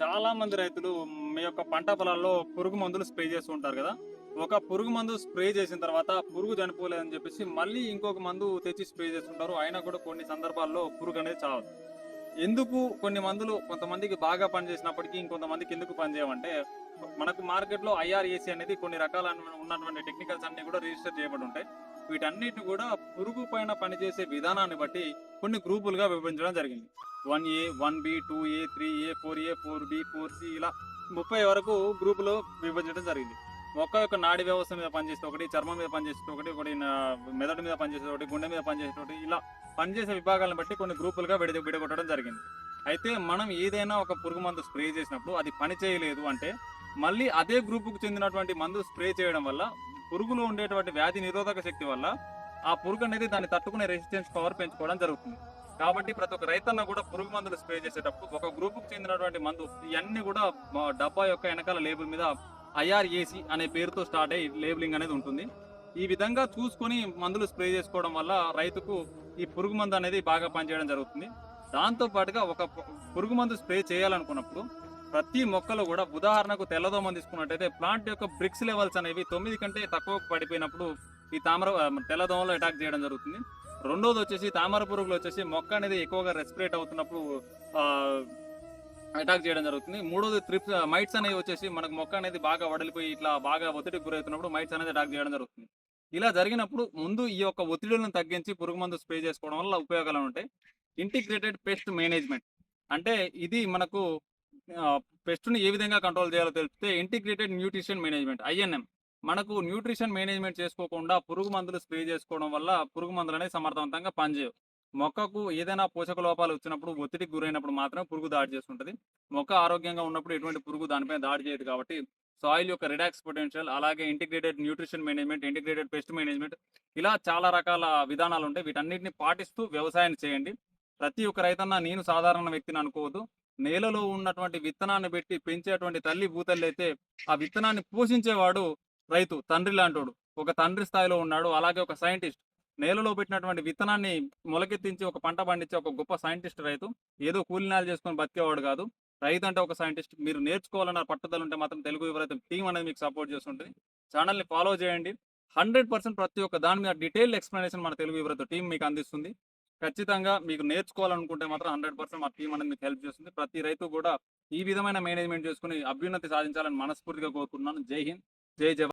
చాలా మంది రైతులు మీ యొక్క పంట పొలాల్లో పురుగు మందులు స్ప్రే చేస్తూ ఉంటారు కదా. ఒక పురుగు మందు స్ప్రే చేసిన తర్వాత పురుగు చనిపోలేదని చెప్పేసి మళ్ళీ ఇంకొక మందు తెచ్చి స్ప్రే చేస్తుంటారు. అయినా కూడా కొన్ని సందర్భాల్లో పురుగు అనేది చావదు ఎందుకు కొన్ని మందులు కొంతమందికి బాగా పనిచేసినప్పటికీ ఇంకొంతమందికి ఎందుకు పనిచేయమంటే మనకు మార్కెట్లో ఐఆర్ఏసి అనేది కొన్ని రకాల ఉన్నటువంటి టెక్నికల్స్ అన్ని కూడా రిజిస్టర్ చేయబడి ఉంటాయి వీటన్నిటిని కూడా పురుగు పైన పనిచేసే విధానాన్ని బట్టి కొన్ని గ్రూపులుగా విభజించడం జరిగింది. One A one B two A three A four A four B four C ఇలా ముప్పై వరకు గ్రూపులు విభజించడం జరిగింది. మొక్క యొక్క నాడి వ్యవస్థ మీద పనిచేస్తే ఒకటి చర్మం మీద పనిచేస్తే ఒకటి ఒకటి మెదడు మీద పనిచేసే ఒకటి గుండె మీద పనిచేసే ఒకటి ఇలా పనిచేసే విభాగాలను బట్టి కొన్ని గ్రూపులుగా విడ విడగొట్టడం జరిగింది. అయితే మనం ఏదైనా ఒక పురుగు మందు స్ప్రే చేసినప్పుడు అది పని చేయలేదు అంటే మళ్ళీ అదే గ్రూపుకు చెందినటువంటి మందు స్ప్రే చేయడం వల్ల పురుగులో ఉండేటువంటి వ్యాధి నిరోధక శక్తి వల్ల ఆ పురుగు అనేది దాన్ని తట్టుకునే రెసిస్టెన్స్ పవర్ పెంచుకోవడం జరుగుతుంది. కాబట్టి ప్రతి ఒక్క రైతన్న కూడా పురుగు మందులు స్ప్రే చేసేటప్పుడు ఒక గ్రూపుకు చెందినటువంటి మందు ఇవన్నీ కూడా మా డబ్బా యొక్క వెనకాల లేబుల్ మీద ఐఆర్ఏసి అనే పేరుతో స్టార్ట్ అయ్యి లేబులింగ్ అనేది ఉంటుంది. ఈ విధంగా చూసుకొని మందులు స్ప్రే చేసుకోవడం వల్ల రైతుకు ఈ పురుగు మందు అనేది బాగా పనిచేయడం జరుగుతుంది. దాంతో పాటుగా ఒక పురుగు మందు స్ప్రే చేయాలనుకున్నప్పుడు ప్రతి మొక్కలో కూడా ఉదాహరణకు తెల్లదోమ తీసుకున్నట్టయితే ప్లాంట్ యొక్క బ్రిక్స్ లెవెల్స్ అనేవి తొమ్మిది కంటే తక్కువ పడిపోయినప్పుడు ఈ తామర ఆ, తెల్లదోమలో అటాక్ చేయడం జరుగుతుంది. రెండోది వచ్చేసి తామర పురుగులు వచ్చేసి మొక్క అనేది ఎక్కువగా రెస్పిరేట్ అవుతున్నప్పుడు అటాక్ చేయడం జరుగుతుంది. మూడోది త్రిప్స్ మైట్స్ అనేవి వచ్చేసి మనకు మొక్క అనేది బాగా వడలిపోయి ఇట్లా బాగా ఒత్తిడికి గురవుతున్నప్పుడు మైట్స్ అనేది అటాక్ చేయడం జరుగుతుంది. ఇలా జరిగినప్పుడు ముందు ఈ యొక్క ఒత్తిడులను తగ్గించి పురుగు మందు స్ప్రే చేసుకోవడం వల్ల ఉపయోగాలు ఉంటాయి. ఇంటిగ్రేటెడ్ పెస్ట్ మేనేజ్మెంట్ అంటే ఇది మనకు పెస్ట్ని ఏ విధంగా కంట్రోల్ చేయాలో తెలిపితే ఇంటిగ్రేటెడ్ న్యూట్రిషన్ మేనేజ్మెంట్ ఐఎన్ఎం మనకు న్యూట్రిషన్ మేనేజ్మెంట్ చేసుకోకుండా పురుగు మందులు స్ప్రే చేసుకోవడం వల్ల పురుగు మందులు అనేవి సమర్థవంతంగా పనిచేయవు. మొక్కకు ఏదైనా పోషక లోపాలు వచ్చినప్పుడు ఒత్తిడికి గురైనప్పుడు మాత్రమే పురుగు దాడి చేస్తుంటది. మొక్క ఆరోగ్యంగా ఉన్నప్పుడు ఎటువంటి పురుగు దానిపై దాడి చేయదు కాబట్టి సాయిల్ యొక్క రిడాక్స్ పొటెన్షియల్ అలాగే integrated nutrition management integrated pest management ఇలా చాలా రకాల విధానాలు ఉంటాయి. వీటన్నిటిని పాటిస్తూ వ్యవసాయం చేయండి. ప్రతి ఒక్క రైతన్న నేను సాధారణ వ్యక్తిని అనుకోవద్దు. నేలలో ఉన్నటువంటి విత్తనాన్ని పెట్టి పెంచేటువంటి తల్లి భూతల్లి అయితే ఆ విత్తనాన్ని పోషించేవాడు రైతు తండ్రి లాంటోడు. ఒక తండ్రి స్థాయిలో ఉన్నాడు. అలాగే ఒక సైంటిస్ట్. నేలలో పెట్టినటువంటి విత్తనాన్ని మొలకెత్తించి ఒక పంట పండించే ఒక గొప్ప సైంటిస్ట్ రైతు. ఏదో కూలినాలు చేసుకొని బతికేవాడు కాదు. రైతు అంటే ఒక సైంటిస్ట్. మీరు నేర్చుకోవాలన్న పట్టుదల ఉంటే మాత్రం తెలుగు యువరైతే టీం అనేది మీకు సపోర్ట్ చేస్తుంటుంది. ఛానల్ని ఫాలో చేయండి. హండ్రెడ్ పర్సెంట్ ప్రతి ఒక్క దాని మీద డీటెయిల్ ఎక్స్ప్లెనేషన్ మన తెలుగు యువరైతే టీం మీకు అందిస్తుంది. ఖచ్చితంగా మీకు నేర్చుకోవాలనుకుంటే మాత్రం హండ్రెడ్ పర్సెంట్ మా టీం అనేది మీకు హెల్ప్ చేస్తుంది. ప్రతి రైతు కూడా ఈ విధమైన మేనేజ్మెంట్ చేసుకుని అభ్యున్నతి సాధించాలని మనస్ఫూర్తిగా కోరుకుంటున్నాను. జై హింద్. జై జవాన్